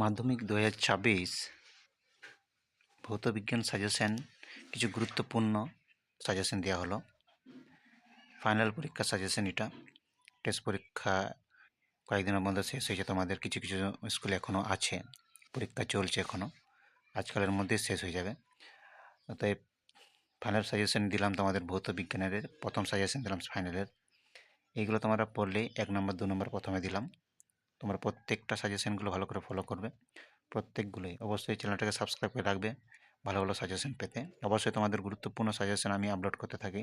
মাধ্যমিক দু হাজার ছাব্বিশ ভৌতবিজ্ঞান সাজেশন কিছু গুরুত্বপূর্ণ সাজেশন দেওয়া হলো। ফাইনাল পরীক্ষা সাজেশন এটা। টেস্ট পরীক্ষা কয়েকদিনের মধ্যে শেষ হয়েছে তোমাদের কিছু কিছু স্কুলে এখনও আছে। পরীক্ষা চলছে এখনও আজকালের মধ্যে শেষ হয়ে যাবে। তাই ফাইনাল সাজেশন দিলাম তোমাদের ভৌত বিজ্ঞানের, প্রথম সাজেশন দিলাম ফাইনালের এইগুলো তোমরা পড়লে এক নম্বর দু নম্বর প্রথমে দিলাম। তোমরা প্রত্যেকটা সাজেশনগুলো ভালো করে ফলো করবে। প্রত্যেকগুলোই। অবশ্যই চ্যানেলটাকে সাবস্ক্রাইব করে রাখবে ভালো ভালো সাজেশন পেতে। অবশ্যই তোমাদের গুরুত্বপূর্ণ সাজেশন আমি আপলোড করতে থাকি।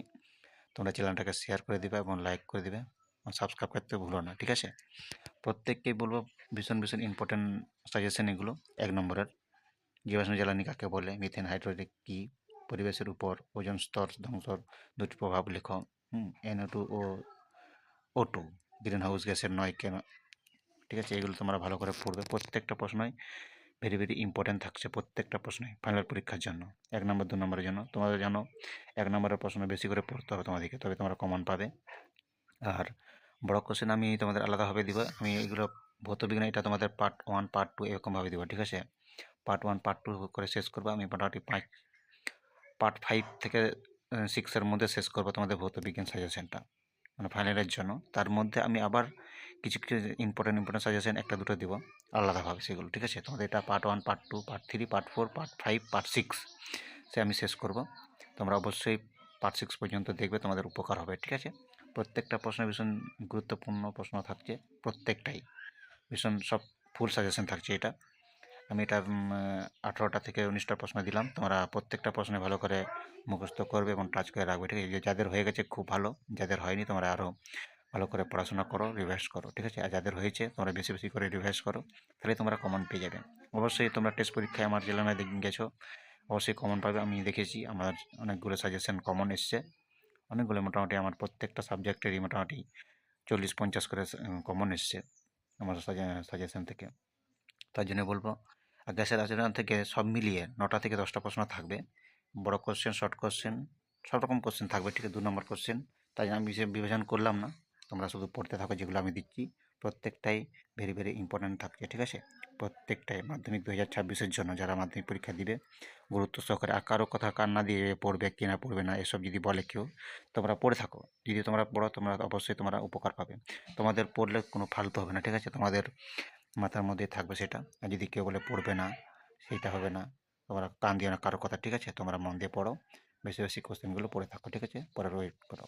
তোমরা চ্যানেলটাকে শেয়ার করে দিবে এবং লাইক করে দিবে। সাবস্ক্রাইব করতে ভুলো না, ঠিক আছে? প্রত্যেককেই বলব ভীষণ ভীষণ ইম্পর্টেন্ট সাজেশন এগুলো। এক নম্বরের, জীবাশ্ম জ্বালানি কাকে বলে? মিথেন হাইড্রোজেন কী? পরিবেশের উপর, ওজন স্তর ধ্বংসর দুটি প্রভাব লেখো। হুম NO two O O two greenhouse গ্যাসের নয় কেন? ঠিক আছে? এগুলো তোমরা ভালো করে পড়বে। প্রত্যেকটা প্রশ্নই ভেরি ভেরি ইম্পর্ট্যান্ট থাকছে প্রত্যেকটা প্রশ্নই ফাইনাল পরীক্ষার জন্য। এক নম্বর দু নম্বরের জন্য। তোমাদের জানো, এক নম্বরের প্রশ্ন বেশি করে পড়তে হবে তোমাদেরকে, তবে তোমরা কমন পাবে। আর বড় কোশ্চেন আমি তোমাদের আলাদাভাবে দিব। আমি এগুলো ভৌতবিজ্ঞান এটা তোমাদের পার্ট ওয়ান পার্ট টু এরকমভাবে দিব, ঠিক আছে? পার্ট ওয়ান পার্ট টু করে শেষ করব। আমি মোটামুটি পাঁচ পার্ট ফাইভ থেকে সিক্সের মধ্যে শেষ করব তোমাদের ভৌতবিজ্ঞান সাজেশনটা মানে ফাইনালের জন্য। তার মধ্যে আমি আবার কিছু কিছু ইম্পর্টেন্ট ইম্পর্টেন্ট সাজেশন একটা দুটো দিব আলাদাভাবে সেগুলো, ঠিক আছে? তোমাদের এটা part one part two part three part four part five part six সে আমি শেষ করব। তোমরা অবশ্যই পার্ট সিক্স পর্যন্ত দেখবে, তোমাদের উপকার হবে, ঠিক আছে? প্রত্যেকটা প্রশ্ন ভীষণ গুরুত্বপূর্ণ প্রশ্ন থাকছে, প্রত্যেকটাই ভীষণ সব ফুল সাজেশন থাকছে এটা। আমি এটা আঠারোটা থেকে উনিশটা প্রশ্ন দিলাম, তোমরা প্রত্যেকটা প্রশ্নে ভালো করে মুখস্থ করবে এবং টাচ করে রাখবে, ঠিক আছে? যাদের হয়ে গেছে, খুব ভালো, যাদের হয়নি, তোমরা আরও ভালো করে পড়াশোনা করো রিভাইজ করো, ঠিক আছে? আর যাদের হয়েছে, তোমরা বেশি বেশি করে রিভাইজ করো, তাহলে তোমরা কমন পেয়ে যাবে। অবশ্যই তোমরা টেস্ট পরীক্ষায় আমার জেলা জেলায় গেছো, অবশ্যই কমন পাবে, আমি দেখেছি, আমার অনেকগুলো সাজেশন কমন এসছে। অনেকগুলো মোটামুটি আমার প্রত্যেকটা সাবজেক্টেরই মোটামুটি চল্লিশ পঞ্চাশ করে কমন এসছে আমার সাজেশন থেকে। তার জন্য বলব, আর গ্যাসের আচরণ থেকে সব মিলিয়ে নটা থেকে দশটা প্রশ্ন থাকবে। বড় কোশ্চেন শর্ট কোশ্চেন সব রকম কোশ্চেন থাকবে, ঠিক আছে? দু নম্বর কোশ্চেন তাই আমি বিভাজন করলাম না তোমরা শুধু পড়তে থাকো যেগুলো আমি দিচ্ছি, প্রত্যেকটাই ভেরি ভেরি ইম্পর্ট্যান্ট থাকছে, ঠিক আছে? প্রত্যেকটাই মাধ্যমিক দু হাজার ছাব্বিশের জন্য যারা মাধ্যমিক পরীক্ষা দিবে, গুরুত্ব সহকারে আর কারও কথা কার কান্না দিয়ে পড়বে কি না পড়বে না, এসব যদি বলে কেউ, তোমরা পড়ে থাকো। যদি তোমরা পড়ো, তোমরা অবশ্যই তোমরা উপকার পাবে। তোমাদের পড়লে কোনো ফালতু হবে না, ঠিক আছে? তোমাদের মাথার মধ্যে থাকবে সেটা। আর যদি কেউ বলে পড়বে না সেইটা হবে না। তোমরা কান দিও না কারও কথা, ঠিক আছে? তোমরা মন দিয়ে পড়ো। বেশি বেশি কোশ্চেনগুলো পড়ে থাকো, ঠিক আছে? পরে ওয়েট করো